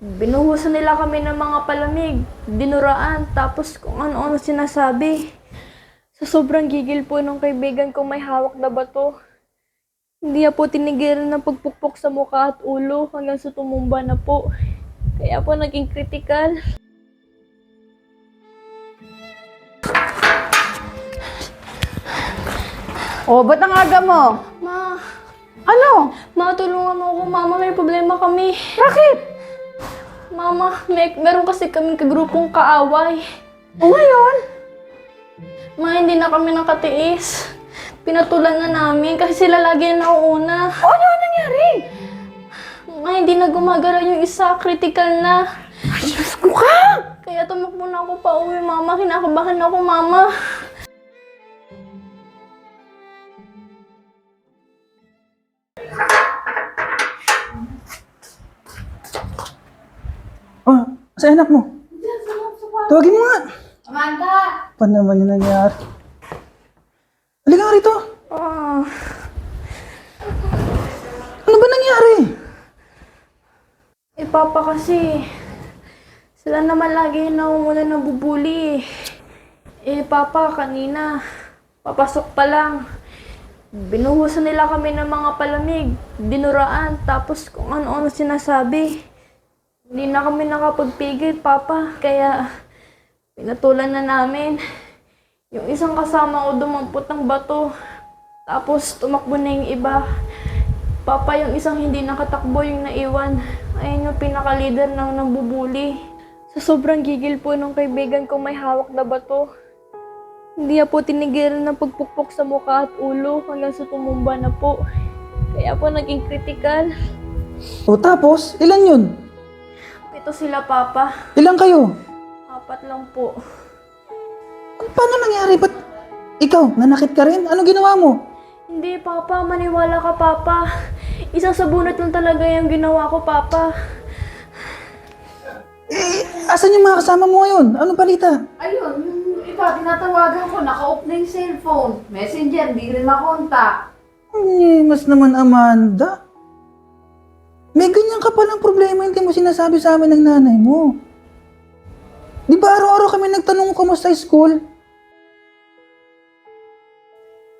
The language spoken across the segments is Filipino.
Binuhusan nila kami ng mga palamig, dinuraan, tapos kung ano-ano sinasabi. Sa sobrang gigil po ng kaibigan kong may hawak na bato, hindi niya po tinigilan ng pagpukpok sa mukha at ulo hanggang sa tumumba na po. Kaya po naging critical. O, ba't ang aga mo? Ma, Ano? ma, tulungan mo ako. Mama, may problema kami. Bakit? Mama, may, meron kasi kaming kagrupong kaaway. O ngayon? Ma, hindi na kami nakatiis. Pinatulan na namin kasi sila lagi na nauuna. O ano ang nangyari? Ma, hindi na gumagalaw yung isa. Critical na. Ay, Diyos ko ka! Kaya tumakbo na ako pa uwi, mama. Kinakabahan ako, mama. Sa anak mo. Tawagin mo nga. Amanda! Pa naman yung nangyari. Halika nga rito. Ah, Ano ba nangyari? eh, papa kasi. Sila naman lagi yung naumuna na bubuli. Eh, papa, kanina. Papasok pa lang. Binuhusan nila kami ng mga palamig, dinuraan, tapos kung ano-ano sinasabi. Hindi na kami nakapagpigil, Papa. Kaya pinatulan na namin. Yung isang kasama ko dumampot ng bato. Tapos tumakbo na yung iba. Papa, yung isang hindi nakatakbo yung naiwan. Ayun yung pinaka-leader ng nambubuli. Sa sobrang gigil po ng kaibigan ko may hawak na bato. Hindi niya po tinigilan ng pagpukpok sa mukha at ulo hanggang sa tumumba na po. Kaya po naging critical. O tapos, ilan yun? Ito sila, Papa. Ilan kayo? Apat lang po. Paano nangyari? Ba't ikaw, nanakit ka rin? Ano ginawa mo? Hindi, Papa. Maniwala ka, Papa. Isang sabunat lang talaga yung ginawa ko, Papa. Eh, asan yung mga kasama mo ngayon? Ano balita? Ayun, yung iba, tinatawagan ko, naka-off na yung cellphone. Messenger, di rin makontak. Eh, mas naman Amanda. May ganyan ka palang problema hindi mo sinasabi sa amin ng nanay mo. Di ba araw-araw kami nagtanong kung kamusta school?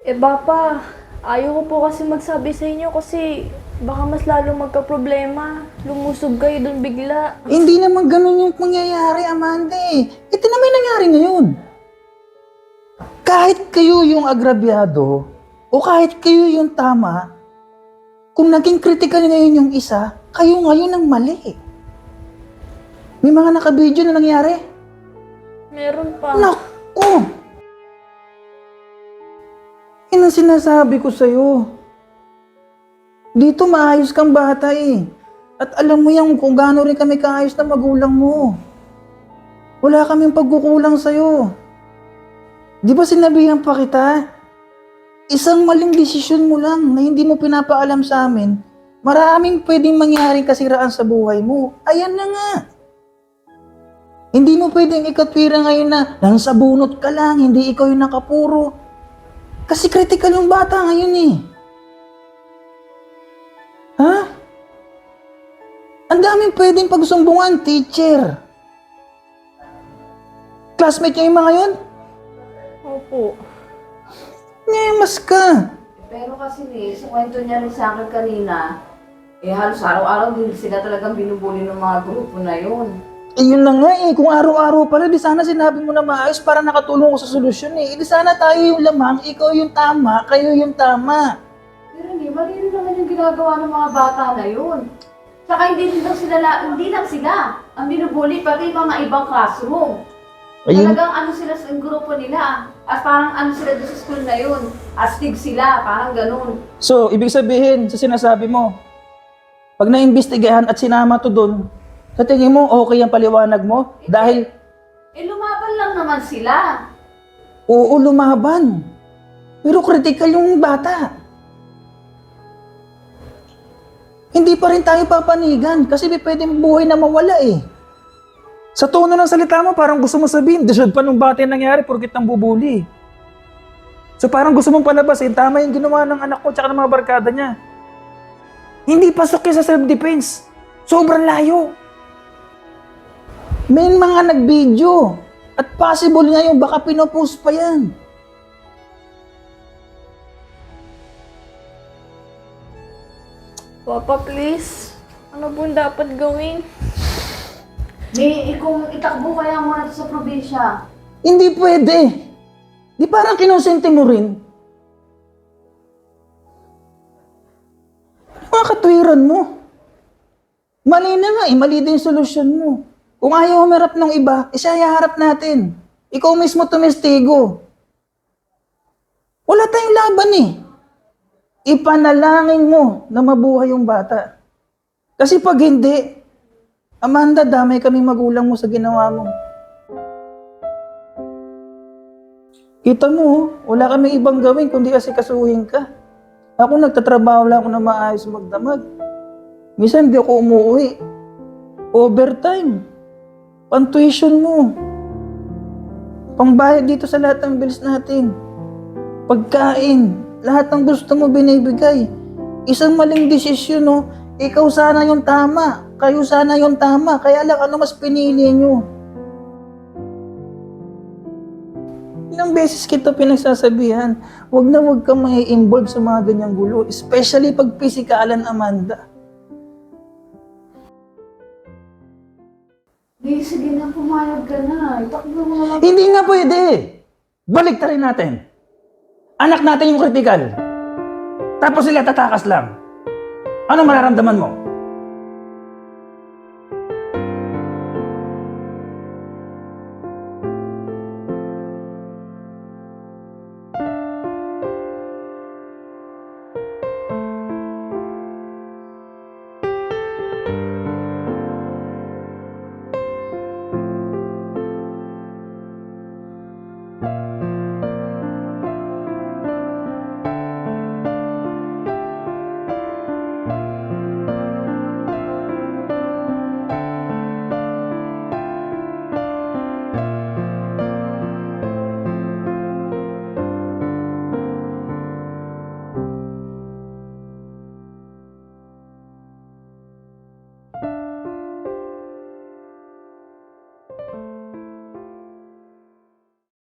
Eh, Papa. Ayaw ko po kasi magsabi sa inyo kasi baka mas lalo magka-problema. Lumusog kayo doon bigla. Hindi naman ganun yung mangyayari, Amanda eh. Ito na may nangyari ngayon. Kahit kayo yung agrabyado, o kahit kayo yung tama, kung naging critical ngayon yung isa, kayo ngayon ang mali. May mga nakabidyo na nangyari. Meron pa. Naku! Yan ang sinasabi ko sa'yo. Dito maayos kang bata eh. At alam mo yan kung gaano rin kami kaayos na magulang mo. Wala kaming pagkukulang sa'yo. Di ba sinabihan pa kita? Isang maling desisyon mo lang na hindi mo pinapaalam sa amin, maraming pwedeng mangyaring kasiraan sa buhay mo. Ayan na nga. Hindi mo pwedeng ikatwira ngayon na nasa bunot ka lang, hindi ikaw yung nakapuro. Kasi critical yung bata ngayon eh. Ha? Ang daming pwedeng pagsumbungan, teacher. Classmate niya yung mga yun? Opo. Nyemas ka. Pero kasi ni, sa kwento niya rin sa akin kanina, eh halos araw-araw din sila talagang binubuli ng mga grupo na yun. Eh yun na nga eh, kung araw-araw pala, di sana sinabi mo na maayos para nakatulong ko sa solusyon eh. Eh, Di sana tayo yung lamang, ikaw yung tama, kayo yung tama. Pero hindi, mali rin naman yung ginagawa ng mga bata na yun. Saka hindi din daw sila, la- hindi lang sila ang binubuli, pati yung mga ibang classroom. Ayun. Talagang ano sila sa grupo nila. At parang ano sila doon sa school na yun. Astig sila, parang ganun. So, ibig sabihin sa sinasabi mo, pag naimbestigahan at sinama to doon, sa tingin mo, okay ang paliwanag mo? Dahil, Eh lumaban lang naman sila. oo, lumaban. Pero critical yung bata. Hindi pa rin tayo papanigan kasi pwedeng buhay na mawala eh. Sa tono ng salita mo, parang gusto mo sabihin, deserve pa nung bata yung nangyari porkit nang bubuli. So parang gusto mong palabasin, tama yung ginawa ng anak ko tsaka ng mga barkada niya. Hindi pasok yan sa self-defense. Sobrang layo. May mga nag-video. At possible ngayon, baka pinopost pa yan. Papa, please. Ano pong dapat gawin? May kung itakbo kaya muna to sa probinsya. Hindi pwede. Di parang kinonsente mo rin. Ano mga katwiran mo? Mali na nga eh, mali din yung solusyon mo. Kung ayaw humarap ng iba, isa harap natin. Ikaw mismo tumestigo. Wala tayong laban eh. Ipanalangin mo na mabuhay yung bata. Kasi pag hindi, Amanda, damay kaming magulang mo sa ginawa mo. Kita mo, wala kami ibang gawin kundi kasi kasuhin ka. Ako nagtatrabaho lang ako na maayos magdamag. Minsan hindi ako umuwi. Overtime. Pantuition mo. Pangbayad dito sa lahat ng bills natin. Pagkain. Lahat ng gusto mo binibigay. Isang maling desisyon, no? Ikaw sana yung tama. Kayo sana yung tama. Kaya lang ano mas pinili nyo. Ilang beses kita pinagsasabihan, wag na wag kang may involve sa mga ganyang gulo. Especially pag pisikalan, Amanda. Di, sige na, pumayag ka na. Itakbo mo na lang. Hindi nga pwede. Balik rin natin. Anak natin yung critical. Tapos sila tatakas lang. Ano mararamdaman mo?